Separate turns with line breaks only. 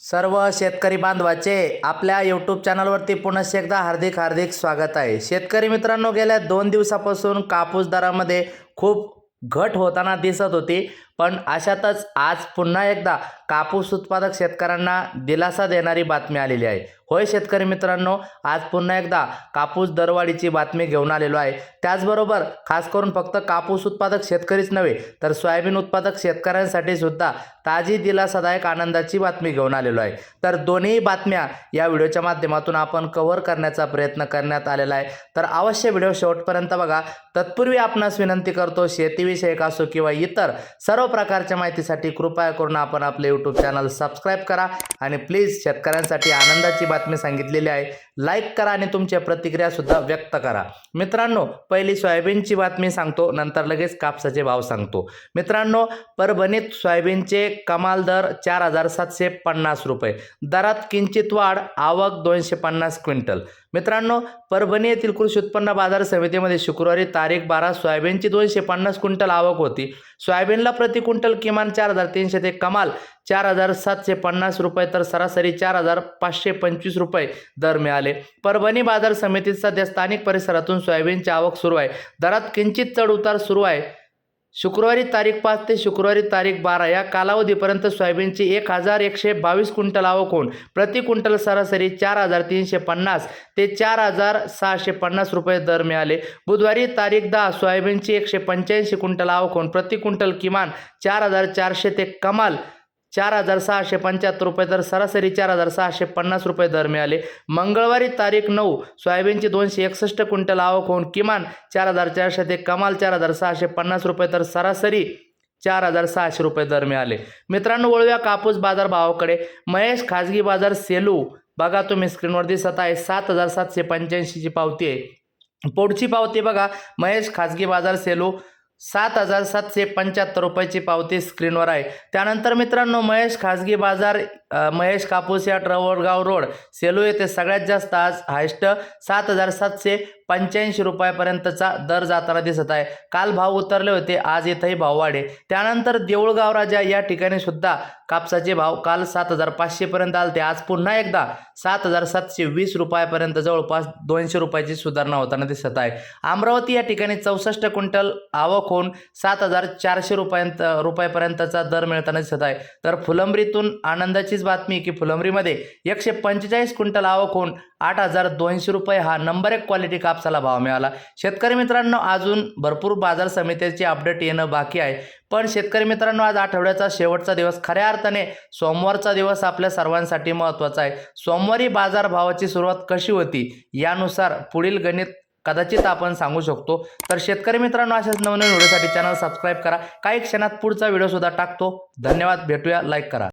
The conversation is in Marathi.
सर्व शेतकरी बांधवाचे आपल्या यूट्यूब चॅनलवरती पुन्हा एकदा हार्दिक हार्दिक स्वागत आहे. शेतकरी मित्रांनो गेल्या दोन दिवसापासून कापूस दरामध्ये खूप घट होताना दिसत होती. पण अशातच आज पुन्हा एकदा कापूस उत्पादक शेतकऱ्यांना दिलासा देणारी बातमी आलेली आहे. होय शेतकरी मित्रांनो आज पुन्हा एकदा कापूस दरवाढीची बातमी घेऊन आलेलो आहे. त्याचबरोबर खास करून फक्त कापूस उत्पादक शेतकरीच नव्हे तर सोयाबीन उत्पादक शेतकऱ्यांसाठी सुद्धा ताजी दिलासादायक आनंदाची बातमी घेऊन आलेलो आहे. तर दोन्ही बातम्या या व्हिडिओच्या माध्यमातून आपण कव्हर करण्याचा प्रयत्न करण्यात आलेला आहे. तर अवश्य व्हिडिओ शेवटपर्यंत बघा. तत्पूर्वी आपणास विनंती करतो शेतीविषयक असो किंवा इतर सर्व प्रकारच्या माहितीसाठी कृपया करून आपण आपले यूट्यूब चॅनल सबस्क्राईब करा. आणि प्लीज शेतकऱ्यांसाठी आनंदाची बातमी सांगितलेली आहे. लाईक करा आणि तुमच्या प्रतिक्रियासुद्धा व्यक्त करा. मित्रांनो पहिली सोयाबीनची बातमी सांगतो नंतर लगेच कापसाचे भाव सांगतो. मित्रांनो परभणीत सोयाबीनचे कमाल दर चार हजार सातशे पन्नास रुपये. दरात किंचित वाढ आवक दोनशे पन्नास क्विंटल. मित्रांनो परभणी येथील कृषी उत्पन्न बाजार समितीमध्ये शुक्रवारी तारीख बारा सोयाबीनची दोनशे पन्नास क्विंटल आवक होती. सोयाबीनला प्रति क्विंटल किमान चार हजार तीनशे ते कमाल चार हजार सातशे पन्नास रुपये तर सरासरी चार हजार पाचशे पंचवीस रुपये दर मिळाले. परभणी बाजार समितीत सध्या स्थानिक परिसरातून सोयाबीनची आवक सुरू आहे. दरात किंचित चढ उतार सुरू आहे. शुक्रवारी तारीख पाच ते शुक्रवारी तारीख बारा या कालावधीपर्यंत सोयाबीनची एक हजार एकशे बावीस क्विंटल आवक होऊन प्रति क्विंटल सरासरी चार हजार तीनशे पन्नास ते चार हजार सहाशे पन्नास रुपये दर मिळाले. बुधवारी तारीख दहा सोयाबीनची एकशे पंच्याऐंशी क्विंटल आवक होऊन प्रति क्विंटल किमान चार हजार चारशे ते कमाल चार हजार सहाशे पंच्याहत्तर रुपये दर सरासरी चार हजार सहाशे पन्नास रुपये दर मिळाले. मंगळवारी तारीख नऊ सोयाबीनची दोनशे एकसष्ट क्विंटल आवक होऊन किमान चार हजार चारशे ते कमाल चार हजार सहाशे पन्नास रुपये तर सरासरी चार हजार सहाशे रुपये दर मिळाले. मित्रांनो वळूया कापूस बाजार भावाकडे. महेश खाजगी बाजार सेलू. बघा तुम्ही स्क्रीनवर दिसत आहे. सात हजार सातशे पंच्याऐंशीची पावती आहे. पुढची पावती बघा. महेश खाजगी बाजार सेलू. सात हजार सातशे पंच्याहत्तर रुपयाची पावती स्क्रीनवर आहे. त्यानंतर मित्रांनो महेश खाजगी बाजार महेश कापूस या ट्रवडगाव रोड सेलू येथे सगळ्यात जास्त आज हायस्ट सात हजार सातशे पंच्याऐंशी रुपयापर्यंतचा दर जाताना दिसत आहे. काल भाव उतरले होते आज इथंही भाव वाढे. त्यानंतर देऊळगाव राजा या ठिकाणी सुद्धा कापसाचे भाव काल सात हजार पाचशेपर्यंत आलते. आज पुन्हा एकदा सात हजार सातशे वीस रुपयापर्यंत जवळपास दोनशे रुपयाची सुधारणा होताना दिसत आहे. अमरावती या ठिकाणी चौसष्ट क्विंटल आवक होऊन सात हजार चारशे रुपयांत रुपयापर्यंतचा दर मिळताना दिसत आहे. तर फुलंब्रीतून आनंदाची आनंदाचीच बातमी की फुलंब्रीमध्ये एकशे पंचेचाळीस क्विंटल आवक होऊन आठ हजार दोनशे रुपये हा नंबर एक क्वालिटी कापसाला भाव मिळाला. शेतकरी मित्रांनो अजून भरपूर बाजार समित्याचे अपडेट येणं बाकी आहे. पण शेतकरी मित्रांनो आज आठवड्याचा शेवटचा दिवस. खऱ्या अर्थाने सोमवारचा दिवस आपल्या सर्वांसाठी महत्त्वाचा आहे. सोमवारी बाजारभावाची सुरुवात कशी होती यानुसार पुढील गणित कदाचित आपण सांगू शकतो. तर शेतकरी मित्रांनो अशाच नवनवीन व्हिडिओसाठी चॅनल सबस्क्राईब करा. काही क्षणात पुढचा व्हिडिओ सुद्धा टाकतो. धन्यवाद. भेटूया. लाईक करा.